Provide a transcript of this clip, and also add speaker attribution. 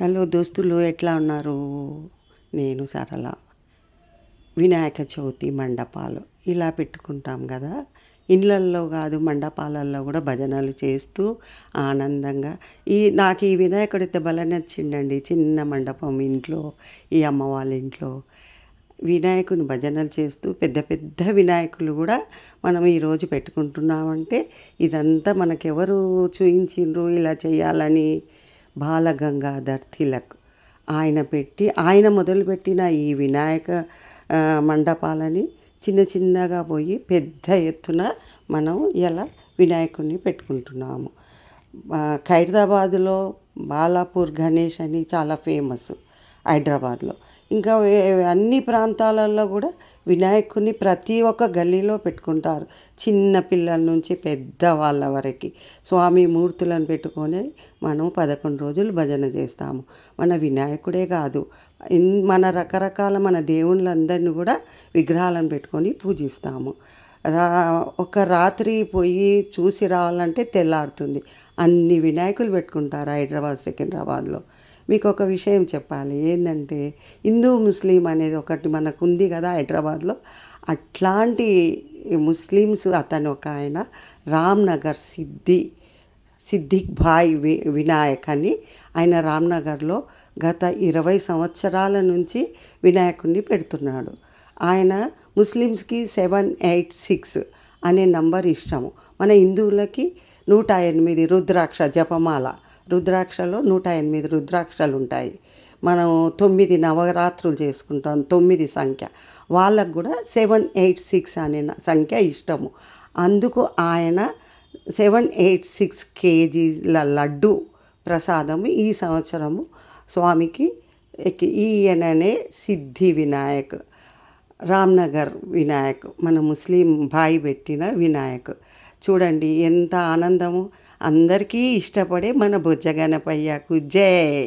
Speaker 1: Hello దోస్తులు ఎట్లా ఉన్నారు? నేను సరళ వినాయక చవితి మండపాలు ఇలా పెట్టుకుంటాం కదా. ఇళ్ళల్లో కాదు మండపాలల్లో కూడా భజనలు చేస్తూ ఆనందంగా. ఈ నాకు ఈ వినాయకుడితే భలే నచ్చిండండి. చిన్న మండపం ఇంట్లో ఈ అమ్మ వాళ్ళ ఇంట్లో వినాయకుని భజనలు చేస్తూ పెద్ద పెద్ద వినాయకులు కూడా మనం ఈరోజు పెట్టుకుంటున్నామంటే ఇదంతా మనకెవరు చూయించిండ్రు ఇలా చేయాలని బాలగంగాధర్ తిలక్. ఆయన పెట్టి ఆయన మొదలుపెట్టిన ఈ వినాయక మండపాలని చిన్న చిన్నగా పోయి పెద్ద ఎత్తున మనం ఇలా వినాయకుడిని పెట్టుకుంటున్నాము. ఖైరదాబాదులో బాలాపూర్ గణేష్ అని చాలా ఫేమస్. హైదరాబాద్లో. ఇంకా అన్ని ప్రాంతాలలో కూడా వినాయకుడిని ప్రతి ఒక్క గల్లీలో పెట్టుకుంటారు. చిన్న పిల్లల నుంచి పెద్ద వాళ్ళ వరకు. స్వామి మూర్తులను పెట్టుకొని మనం పదకొండు రోజులు భజన చేస్తాము. మన వినాయకుడే కాదు. మన రకరకాల మన దేవుళ్ళందరినీ కూడా విగ్రహాలను పెట్టుకొని పూజిస్తాము. రా ఒక రాత్రి పోయి చూసి రావాలంటే తెల్లారుతుంది. అన్ని వినాయకులు పెట్టుకుంటారు హైదరాబాద్ సికింద్రాబాద్లో మీకు ఒక విషయం చెప్పాలి. ఏంటంటే హిందూ ముస్లిం అనేది ఒకటి మనకు ఉంది కదా హైదరాబాద్లో. అట్లాంటి ముస్లిమ్స్ అతను ఒక ఆయన రామ్నగర్ సిద్ధి సిద్దిక్ భాయ్ వి వినాయక్ అని ఆయన రామ్నగర్లో గత ఇరవై సంవత్సరాల నుంచి వినాయకుడిని పెడుతున్నాడు. ఆయన ముస్లిమ్స్కి సెవెన్ ఎయిట్ సిక్స్ అనే నంబర్ ఇష్టము. మన హిందువులకి నూట ఎనిమిది రుద్రాక్ష జపమాల రుద్రాక్షలో నూట ఎనిమిది రుద్రాక్షలు ఉంటాయి మనం తొమ్మిది నవరాత్రులు చేసుకుంటాం తొమ్మిది సంఖ్య. వాళ్ళకు కూడా సెవెన్ ఎయిట్ సిక్స్ అనే సంఖ్య ఇష్టము. అందుకు ఆయన సెవెన్ ఎయిట్ సిక్స్ కేజీల లడ్డు ప్రసాదము ఈ సంవత్సరము స్వామికి ఎక్కి ఈయననే సిద్ధి వినాయక్ రామ్నగర్ వినాయక్ మన ముస్లిం బాయి పెట్టిన వినాయక్. చూడండి ఎంత ఆనందము. అందరికీ ఇష్టపడే మన బుజ్జగనపయ్యకు జై.